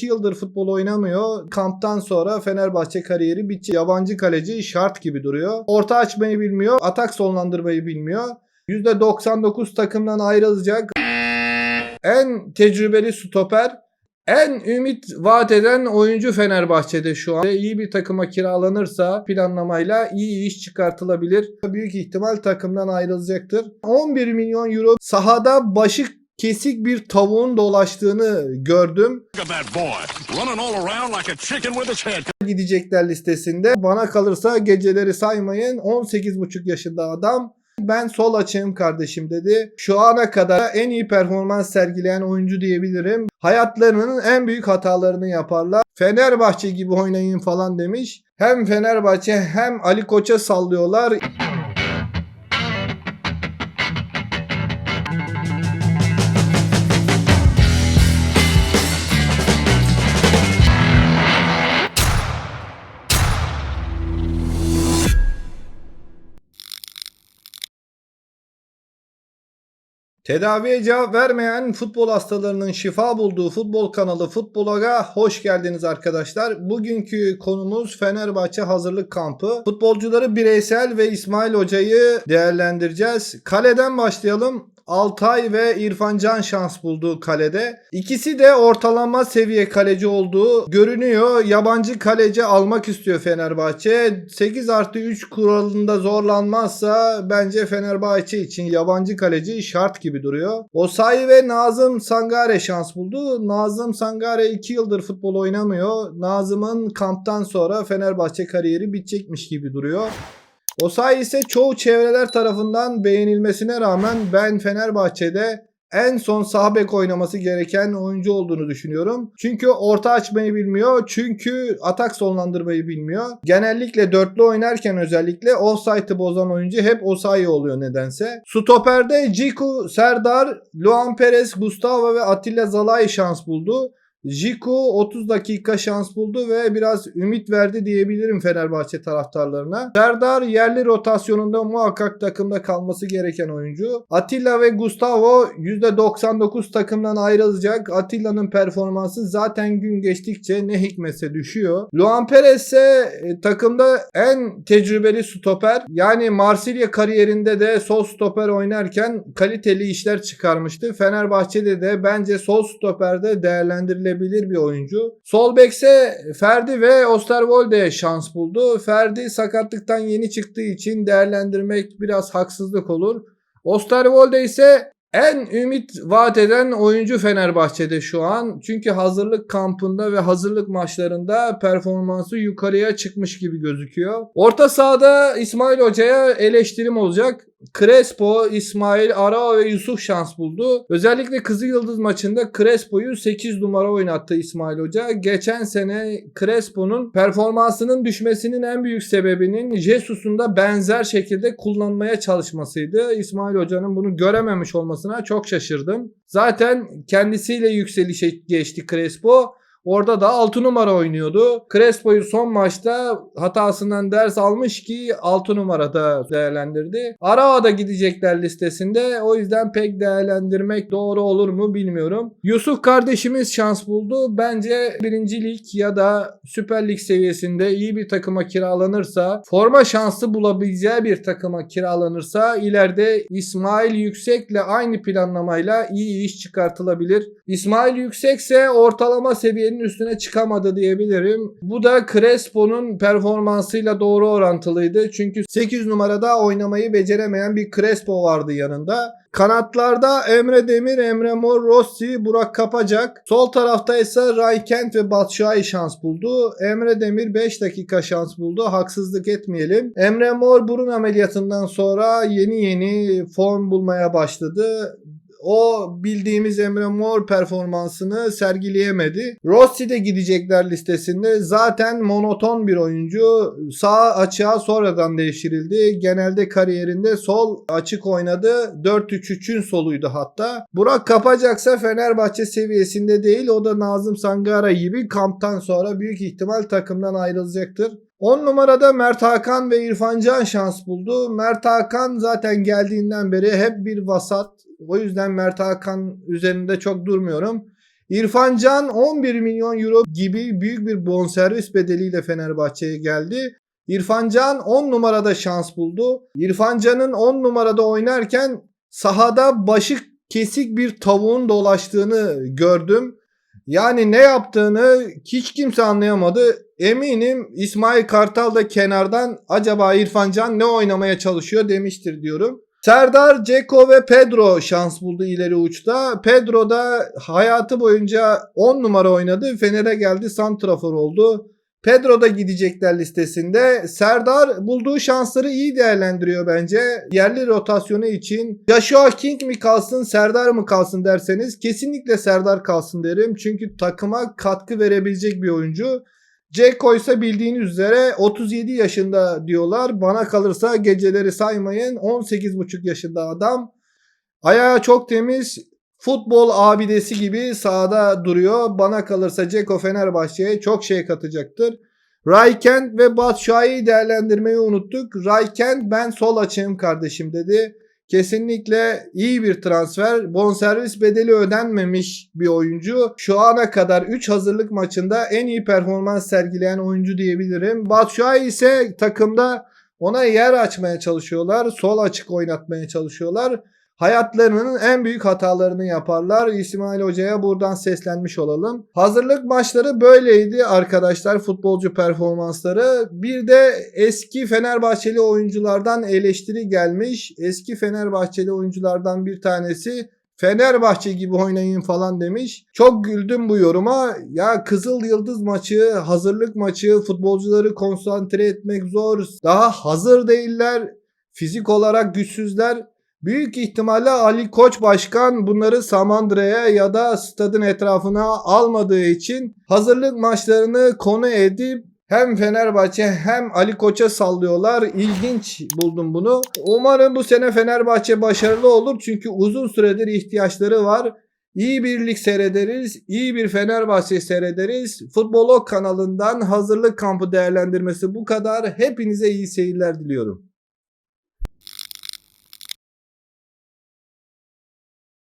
2 yıldır futbol oynamıyor. Kamptan sonra Fenerbahçe kariyeri bitecek. Yabancı kaleci şart gibi duruyor. Orta açmayı bilmiyor. Atak sonlandırmayı bilmiyor. %99 takımdan ayrılacak. En tecrübeli stoper. En ümit vaat eden oyuncu Fenerbahçe'de şu an. İyi bir takıma kiralanırsa planlamayla iyi iş çıkartılabilir. Büyük ihtimal takımdan ayrılacaktır. 11 milyon euro sahada başı kesik bir tavuğun dolaştığını gördüm. Gidecekler listesinde. Bana kalırsa geceleri saymayın. 18,5 yaşında adam. Ben sol açığım kardeşim dedi. Şu ana kadar en iyi performans sergileyen oyuncu diyebilirim. Hayatlarının en büyük hatalarını yaparlar. Fenerbahçe gibi oynayın falan demiş. Hem Fenerbahçe hem Ali Koç'a sallıyorlar. Tedaviye cevap vermeyen futbol hastalarının şifa bulduğu futbol kanalı Futbolaga hoş geldiniz arkadaşlar. Bugünkü konumuz Fenerbahçe hazırlık kampı. Futbolcuları bireysel ve İsmail Hoca'yı değerlendireceğiz. Kaleden başlayalım. Altay ve İrfan Can şans buldu kalede. İkisi de ortalama seviye kaleci olduğu görünüyor. Yabancı kaleci almak istiyor Fenerbahçe. 8 artı 3 kuralında zorlanmazsa bence Fenerbahçe için yabancı kaleci şart gibi duruyor. Osayi ve Nazım Sangare şans buldu. Nazım Sangare 2 yıldır futbol oynamıyor. Nazım'ın kamptan sonra Fenerbahçe kariyeri bitecekmiş gibi duruyor. Osayi ise çoğu çevreler tarafından beğenilmesine rağmen ben Fenerbahçe'de en son sağ bek oynaması gereken oyuncu olduğunu düşünüyorum. Çünkü orta açmayı bilmiyor. Çünkü atak sonlandırmayı bilmiyor. Genellikle dörtlü oynarken özellikle offside'ı bozan oyuncu hep Osayi oluyor nedense. Stoperde Ciku, Serdar, Luan Perez, Gustavo ve Atilla Zalai şans buldu. Jiku 30 dakika şans buldu ve biraz ümit verdi diyebilirim Fenerbahçe taraftarlarına. Serdar yerli rotasyonunda muhakkak takımda kalması gereken oyuncu. Atilla ve Gustavo %99 takımdan ayrılacak. Atilla'nın performansı zaten gün geçtikçe ne hikmetse düşüyor. Luan Perez ise e, takımda en tecrübeli stoper. Yani Marsilya kariyerinde de sol stoper oynarken kaliteli işler çıkarmıştı. Fenerbahçe'de de bence sol stoperde değerlendirilebilir bir oyuncu. Sol bekse Ferdi ve Osterwolde şans buldu. Ferdi sakatlıktan yeni çıktığı için değerlendirmek biraz haksızlık olur. Osterwolde ise en ümit vaat eden oyuncu Fenerbahçe'de şu an. Çünkü hazırlık kampında ve hazırlık maçlarında performansı yukarıya çıkmış gibi gözüküyor. Orta sahada İsmail Hoca'ya eleştirim olacak. Crespo, İsmail, Arao ve Yusuf şans buldu. Özellikle Kızıl Yıldız maçında Crespo'yu 8 numara oynattı İsmail Hoca. Geçen sene Crespo'nun performansının düşmesinin en büyük sebebinin Jesus'un da benzer şekilde kullanmaya çalışmasıydı. İsmail Hoca'nın bunu görememiş olmasına çok şaşırdım. Zaten kendisiyle yükselişe geçti Crespo. Orada da 6 numara oynuyordu. Crespo'yu son maçta hatasından ders almış ki 6 numarada değerlendirdi. Arao'da gidecekler listesinde. O yüzden pek değerlendirmek doğru olur mu bilmiyorum. Yusuf kardeşimiz şans buldu. Bence 1. lig ya da Süper Lig seviyesinde iyi bir takıma kiralanırsa, forma şansı bulabileceği bir takıma kiralanırsa ileride İsmail Yüksek'le aynı planlamayla iyi iş çıkartılabilir. İsmail Yüksekse ortalama seviyenin üstüne çıkamadı diyebilirim. Bu da Crespo'nun performansıyla doğru orantılıydı. Çünkü 8 numarada oynamayı beceremeyen bir Crespo vardı yanında. Kanatlarda Emre Demir, Emre Mor, Rossi, Burak Kapacak. Sol tarafta ise Raykent ve Batshuayi şans buldu. Emre Demir 5 dakika şans buldu. Haksızlık etmeyelim. Emre Mor burun ameliyatından sonra yeni yeni form bulmaya başladı o bildiğimiz Emre Mor performansını sergileyemedi. Rossi de gidecekler listesinde. Zaten monoton bir oyuncu. Sağ açığa sonradan değiştirildi. Genelde kariyerinde sol açık oynadı. 4-3-3'ün soluydu hatta. Burak kapacaksa Fenerbahçe seviyesinde değil. O da Nazım Sangara gibi kamptan sonra büyük ihtimal takımdan ayrılacaktır. 10 numarada Mert Hakan ve İrfan Can şans buldu. Mert Hakan zaten geldiğinden beri hep bir vasat. O yüzden Mert Hakan üzerinde çok durmuyorum. İrfan Can 11 milyon euro gibi büyük bir bonservis bedeliyle Fenerbahçe'ye geldi. İrfan Can 10 numarada şans buldu. İrfan Can'ın 10 numarada oynarken sahada başı kesik bir tavuğun dolaştığını gördüm. Yani ne yaptığını hiç kimse anlayamadı. Eminim İsmail Kartal da kenardan acaba İrfan Can ne oynamaya çalışıyor demiştir diyorum. Serdar, Ceko ve Pedro şans buldu ileri uçta. Pedro da hayatı boyunca 10 numara oynadı. Fener'e geldi, santrafor oldu. Pedro da gidecekler listesinde. Serdar bulduğu şansları iyi değerlendiriyor bence. Yerli rotasyonu için Joshua King mi kalsın, Serdar mı kalsın derseniz kesinlikle Serdar kalsın derim. Çünkü takıma katkı verebilecek bir oyuncu. Ceko ise bildiğiniz üzere 37 yaşında diyorlar. Bana kalırsa geceleri saymayın. 18,5 yaşında adam. Ayağı çok temiz. Futbol abidesi gibi sahada duruyor. Bana kalırsa Ceko Fenerbahçe'ye çok şey katacaktır. Raykent ve Batshuayi'yi değerlendirmeyi unuttuk. Raykent ben sol açığım kardeşim dedi. Kesinlikle iyi bir transfer. Bonservis bedeli ödenmemiş bir oyuncu. Şu ana kadar 3 hazırlık maçında en iyi performans sergileyen oyuncu diyebilirim. Batshuayi ise takımda ona yer açmaya çalışıyorlar. Sol açık oynatmaya çalışıyorlar. Hayatlarının en büyük hatalarını yaparlar. İsmail Hoca'ya buradan seslenmiş olalım. Hazırlık maçları böyleydi arkadaşlar futbolcu performansları. Bir de eski Fenerbahçeli oyunculardan eleştiri gelmiş. Eski Fenerbahçeli oyunculardan bir tanesi Fenerbahçe gibi oynayın falan demiş. Çok güldüm bu yoruma. Ya Kızıl Yıldız maçı, hazırlık maçı, futbolcuları konsantre etmek zor. Daha hazır değiller. Fizik olarak güçsüzler. Büyük ihtimalle Ali Koç Başkan bunları Samandıra'ya ya da stadın etrafına almadığı için hazırlık maçlarını konu edip hem Fenerbahçe hem Ali Koç'a sallıyorlar. İlginç buldum bunu. Umarım bu sene Fenerbahçe başarılı olur. Çünkü uzun süredir ihtiyaçları var. İyi bir lig seyrederiz. iyi bir Fenerbahçe seyrederiz. Futbolog kanalından hazırlık kampı değerlendirmesi bu kadar. Hepinize iyi seyirler diliyorum.